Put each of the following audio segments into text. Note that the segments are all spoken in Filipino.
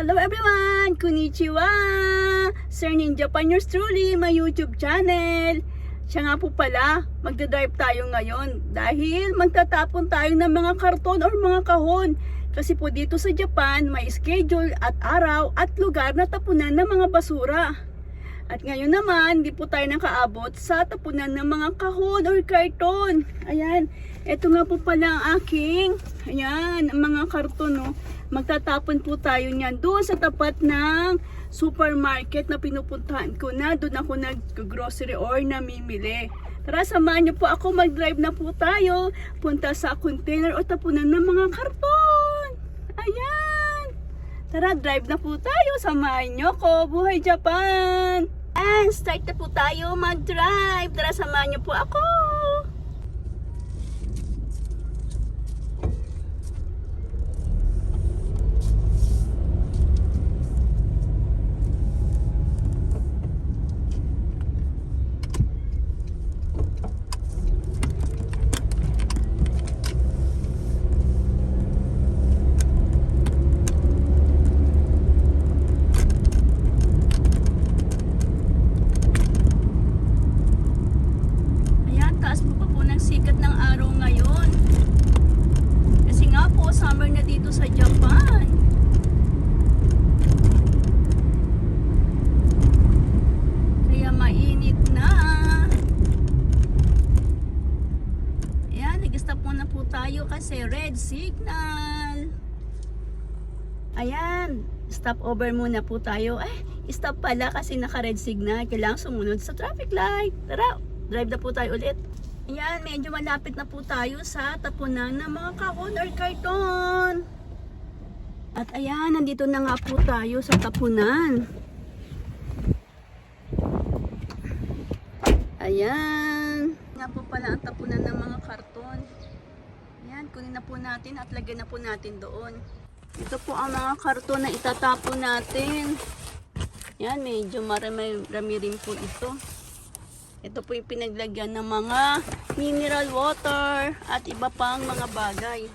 Hello everyone! Konnichiwa! Sir Ninja Pan truly, my YouTube channel. Siya nga po pala, magdadrive tayo ngayon dahil magtatapon tayo ng mga karton or mga kahon. Kasi po dito sa Japan, may schedule at araw at lugar na tapunan ng mga basura. At ngayon naman, di po tayo nakaabot sa tapunan ng mga kahon or karton. Ayan, ito nga po pala ang aking, ayan, ang mga karton, no. Magtatapon po tayo niyan doon sa tapat ng supermarket na pinupuntahan ko na. Doon ako nag-grocery or namimili. Tara, samahan niyo po ako, mag-drive na po tayo. Punta sa container o tapunan ng mga karton. Ayan. Tara, drive na po tayo. Samahan niyo ko. Buhay Japan! And start na po tayo mag-drive. Tara, samahan niyo po ako. Ayan, taas po pa po ng sikat ng araw ngayon. Kasi nga po, summer na dito sa Japan. Kaya mainit na. Ayan, nag-stop muna po tayo kasi red signal. Ayan, stop over muna po tayo. Eh, stop pala kasi naka-red signal. Kailangan sumunod sa traffic light. Tara, drive na po tayo ulit. Ayan, medyo malapit na po tayo sa tapunan ng mga kahon or karton. At ayan, nandito na nga po tayo sa tapunan. Ayan. Nga po pala ang tapunan ng mga karton. Ayan, kunin na po natin at lagyan na po natin doon. Ito po ang mga karton na itatapon natin. Yan, medyo marami rami rin po ito. Ito po yung pinaglagyan ng mga mineral water at iba pang mga bagay.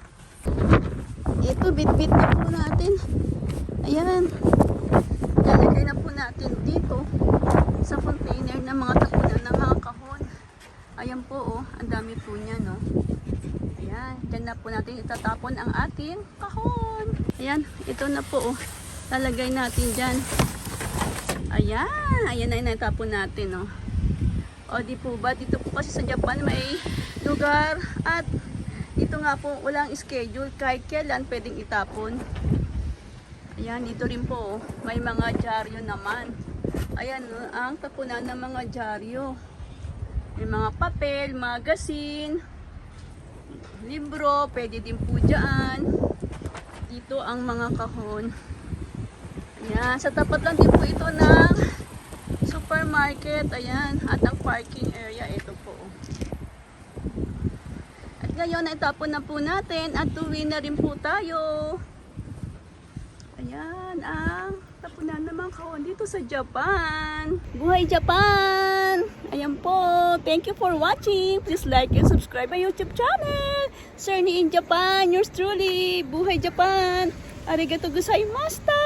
Ito, bit-bit na po natin. Ayan. Lalagay na po natin dito sa container ng mga tapunan ng mga kahon. Ayan po, oh. Ang dami po niya, no? Ayan. Diyan na po natin itatapon ang ating kahon. Ayan. Ito na po, oh. Lalagay natin dyan. Ayan. Ayan na yung natapon natin, oh. O di po ba, dito po kasi sa Japan may lugar at dito nga po walang schedule kahit kailan pwedeng itapon. Ayan, dito rin po oh, may mga dyaryo naman. Ayan, oh, ang tapunan ng mga dyaryo. May mga papel, magazine, libro, pwede din po dyan. Dito ang mga kahon. Ayan, sa tapat lang din po ito ng supermarket, ayan, at ang parking area, ito po. At ngayon, naitapon na po natin at tuwi na rin po tayo. Ayan, ang tapunan naman kahon dito sa Japan. Buhay Japan! Ayan po, thank you for watching. Please like and subscribe my YouTube channel. Sir in Japan, yours truly, Buhay Japan. Arigato gozaimashita!